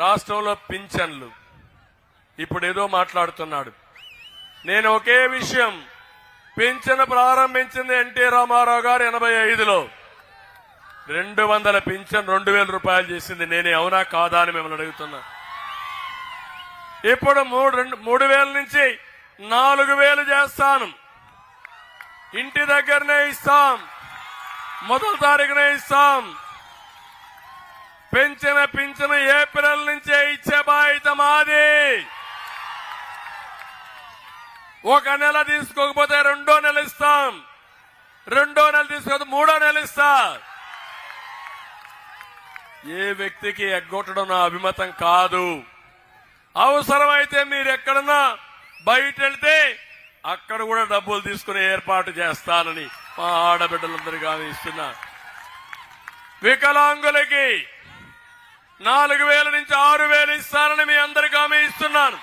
రాష్ట్రంలో పింఛన్లు. ఇప్పుడు ఏదో మాట్లాడుతున్నాడు. నేను ఒకే విషయం. పింఛను ప్రారంభించింది ఎన్టీ రామారావు గారు ఎనభై ఐదులో. రెండు వందల పింఛన్ రెండు వేల రూపాయలు చేసింది నేనే అవునా కాదా అని మిమ్మల్ని అడుగుతున్నా. ఇప్పుడు మూడు రెండు మూడు వేల నుంచి నాలుగు వేలు చేస్తాను. ఇంటి దగ్గరనే ఇస్తాం. మొదటి తారీఖునే ఇస్తాం. పెంచిన పింఛను ఏప్రిల్ నుంచే ఇచ్చే బాధ్యత మాది. ఒక నెల తీసుకోకపోతే రెండో నెల ఇస్తాం. రెండో నెల తీసుకోకపోతే మూడో నెల ఇస్తా. ఏ వ్యక్తికి ఎగ్గొట్టడం నా అభిమతం కాదు. అవసరమైతే మీరు ఎక్కడన్నా బయట వెళ్తే అక్కడ కూడా డబ్బులు తీసుకుని ఏర్పాటు చేస్తానని మా ఆడబిడ్డలందరికీ హామీ ఇస్తున్నా. వికలాంగులకి నాలుగు వేల నుంచి ఆరు వేలు ఇస్తానని మీ అందరికి ఆమె ఇస్తున్నాను.